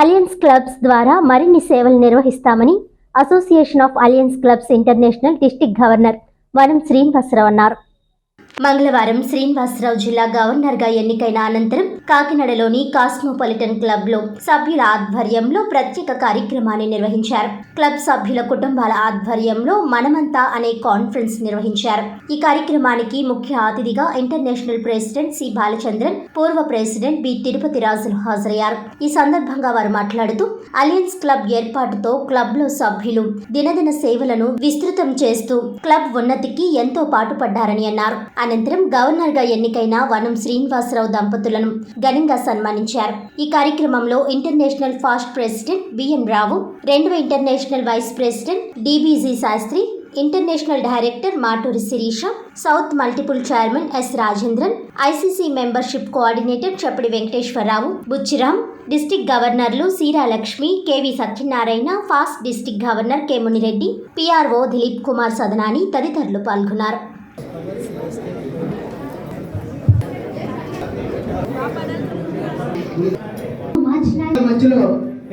Alliance clubs ద్వారా మరిన్ని సేవలు నిర్వహిస్తామని association of alliance clubs international district governor Vanam Srinivasarao అన్నారు. మంగళవారం శ్రీనివాసరావు జిల్లా గవర్నర్గా ఎన్నికైన అనంతరం కాకినాడలోని కాస్మోపాలిటన్ క్లబ్లో సభ్యుల ఆధ్వర్యంలో ప్రత్యేక కార్యక్రమాన్ని నిర్వహించారు. క్లబ్ సభ్యుల కుటుంబాల ఆధ్వర్యంలో మనమంతా అనే కాన్ఫరెన్స్ నిర్వహించారు. ఈ కార్యక్రమానికి ముఖ్య అతిథిగా ఇంటర్నేషనల్ ప్రెసిడెంట్ సి బాలచంద్రన్ పూర్వ ప్రెసిడెంట్ బి తిరుపతి రాజులు హాజరయ్యారు. ఈ సందర్భంగా వారు మాట్లాడుతూ అలియన్స్ క్లబ్ ఏర్పాటుతో క్లబ్లో సభ్యులు దినదిన సేవలను విస్తృతం చేస్తూ క్లబ్ ఉన్నతికి ఎంతో పాటుపడ్డారని అన్నారు. అనంతరం గవర్నర్గా ఎన్నికైన వనం శ్రీనివాసరావు దంపతులను ఘనంగా సన్మానించారు. ఈ కార్యక్రమంలో international past president B N Rao రెండవ international vice president D B G Sastri international director Maturi Sirisha south multiple chairman S Rajendran ICC membership coordinator Chappadi Venkateswararao Buchiram district గవర్నర్లు Seera Lakshmi K V Satyanarayana past district governor K Munireddy PRO Dilip Kumar Sadanani తదితరులు పాల్గొన్నారు. మధ్యలో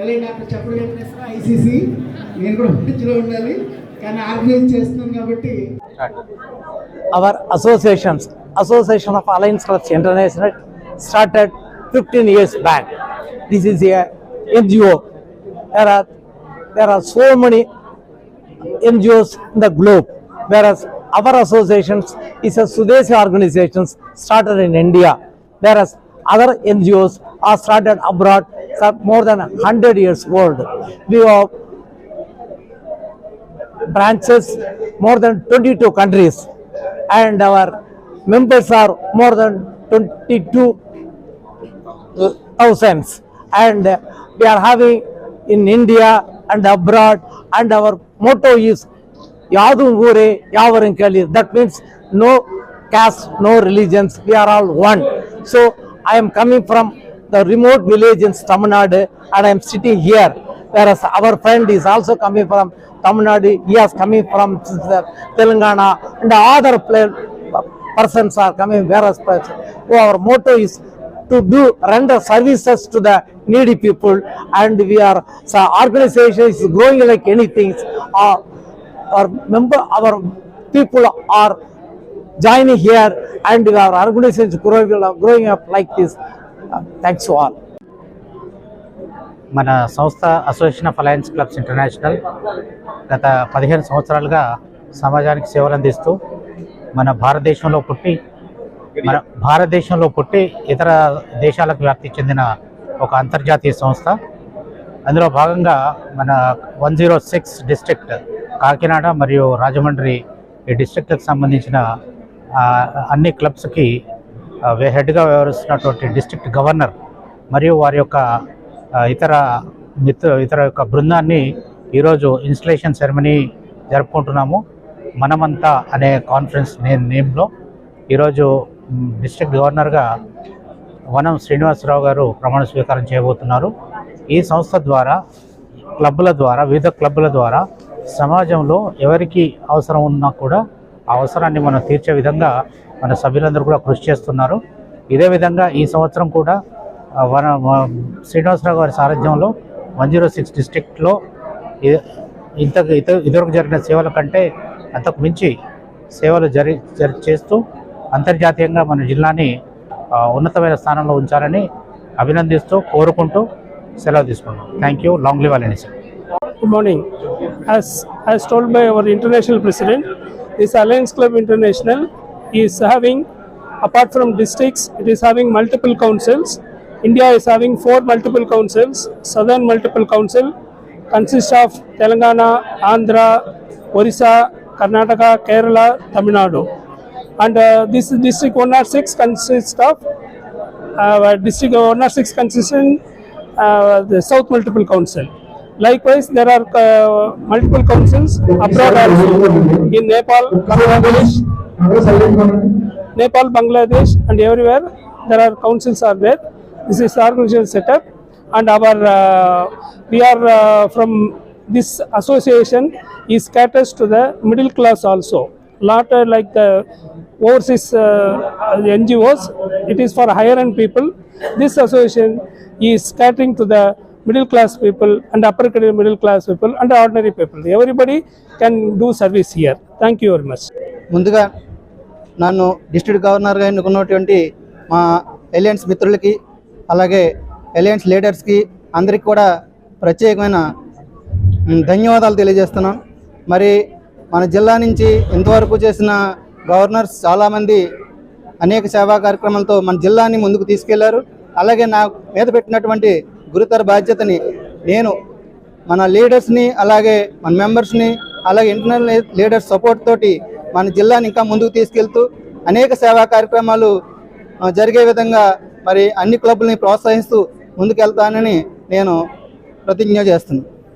LI doctor చెప్పడం Venkateswara ICC నేను కూడా మధ్యలో ఉండాలి కానీ ఆర్గనైజ్ చేస్తున్నాను కాబట్టి our associations, Association of Alliance Clubs International, started 15 years back. This is a NGO. There are there are so many NGOs in the globe, whereas our associations is a Sudesi organizations started in India, whereas other NGOs are started abroad, are more than 100 years old. We have branches more than 22 countries and our members are more than 22 thousands and we are having in India and abroad and our motto is Yadum Ure. That means no caste, no religions, we are all one. So I am coming from the remote village in Tamil Nadu and I am sitting here. Whereas our friend is also coming from Tamil Nadu, he is coming from Telangana and other persons are coming so our motto is to do render services to the needy people and we are so organization is growing like anything. Our, our member our people are joining here and our organization is growing, growing up like this thanks all మన సంస్థ association of alliance clubs international గత పదిహేను సంవత్సరాలుగా సమాజానికి సేవలు అందిస్తూ మన భారతదేశంలో పుట్టి మన భారతదేశంలో పుట్టి ఇతర దేశాలకు వ్యాప్తి చెందిన ఒక అంతర్జాతీయ సంస్థ. అందులో భాగంగా మన one zero six district Kakinada మరియు రాజమండ్రి ఈ డిస్ట్రిక్ట్కి సంబంధించిన అన్ని క్లబ్స్కి హెడ్గా వ్యవహరిస్తున్నటువంటి డిస్ట్రిక్ట్ గవర్నర్ మరియు వారి యొక్క ఇతర మిత్ర ఇతర యొక్క బృందాన్ని ఈరోజు ఇన్స్టలేషన్ సెరమనీ జరుపుకుంటున్నాము. మనమంతా అనే కాన్ఫరెన్స్ నేమ్ నేమ్లో ఈరోజు డిస్ట్రిక్ట్ గవర్నర్గా వనం శ్రీనివాసరావు గారు ప్రమాణ స్వీకారం చేయబోతున్నారు. ఈ సంస్థ ద్వారా క్లబ్బుల ద్వారా వివిధ క్లబ్బుల ద్వారా సమాజంలో ఎవరికి అవసరం ఉన్నా కూడా అవసరాన్ని మనం తీర్చే విధంగా మన సభ్యులందరూ కూడా కృషి చేస్తున్నారు. ఇదే విధంగా ఈ సంవత్సరం కూడా మన వన శ్రీనివాసరావు గారి సారథ్యంలో వన్ జీరో సిక్స్ డిస్టిక్లో ఇంత ఇత ఇదివరకు జరిగిన సేవల కంటే అంతకు మించి సేవలు జరి జరి చేస్తూ అంతర్జాతీయంగా మన జిల్లాని ఉన్నతమైన స్థానంలో ఉంచాలని అభినందిస్తూ కోరుకుంటూ సెలవు తీసుకున్నాం. Thank you long live sir good morning As as told by our international president, this Alliance Club International is having, apart from districts, it is having multiple councils. India is having four multiple councils. Southern multiple council consists of Telangana, Andhra, Orissa, Karnataka, Kerala, Tamil Nadu. And uh, this district 106 consists of uh, district 106 consists in uh, the South Multiple Council. Likewise, there are uh, multiple councils abroad also in Nepal, Bangladesh, Nepal, Bangladesh, and everywhere there are councils are there. This is organizational setup, and our uh, we are uh, from this association is caters to the middle class also. Not uh, like the overseas uh, NGOs. It is for higher end people. This association is catering to the middle class people and upper middle middle class people and ordinary people. Everybody can do service here. Thank you very much. ముందుగా నన్ను district గవర్నర్గా ఎన్నుకున్నటువంటి మా aliens మిత్రులకి అలాగే aliens లీడర్స్కి అందరికి కూడా ప్రత్యేకమైన ధన్యవాదాలు తెలియజేస్తున్నాం మరి మన జిల్లా నుంచి ఇంతవరకు చేసిన గవర్నర్స్ చాలామంది అనేక సేవా కార్యక్రమాలతో మన జిల్లాని ముందుకు తీసుకెళ్ళారు అలాగే నా మీద పెట్టినటువంటి గురుతర బాధ్యతని నేను మన లీడర్స్ని అలాగే మన మెంబర్స్ని అలాగే ఇంటర్నల్ లీడర్స్ సపోర్ట్ తోటి మన జిల్లాని ఇంకా ముందుకు తీసుకెళ్తూ అనేక సేవా కార్యక్రమాలు జరిగే విధంగా మరి అన్ని క్లబ్లని ప్రోత్సహిస్తూ ముందుకెళ్తానని నేను ప్రతిజ్ఞ చేస్తున్నాను.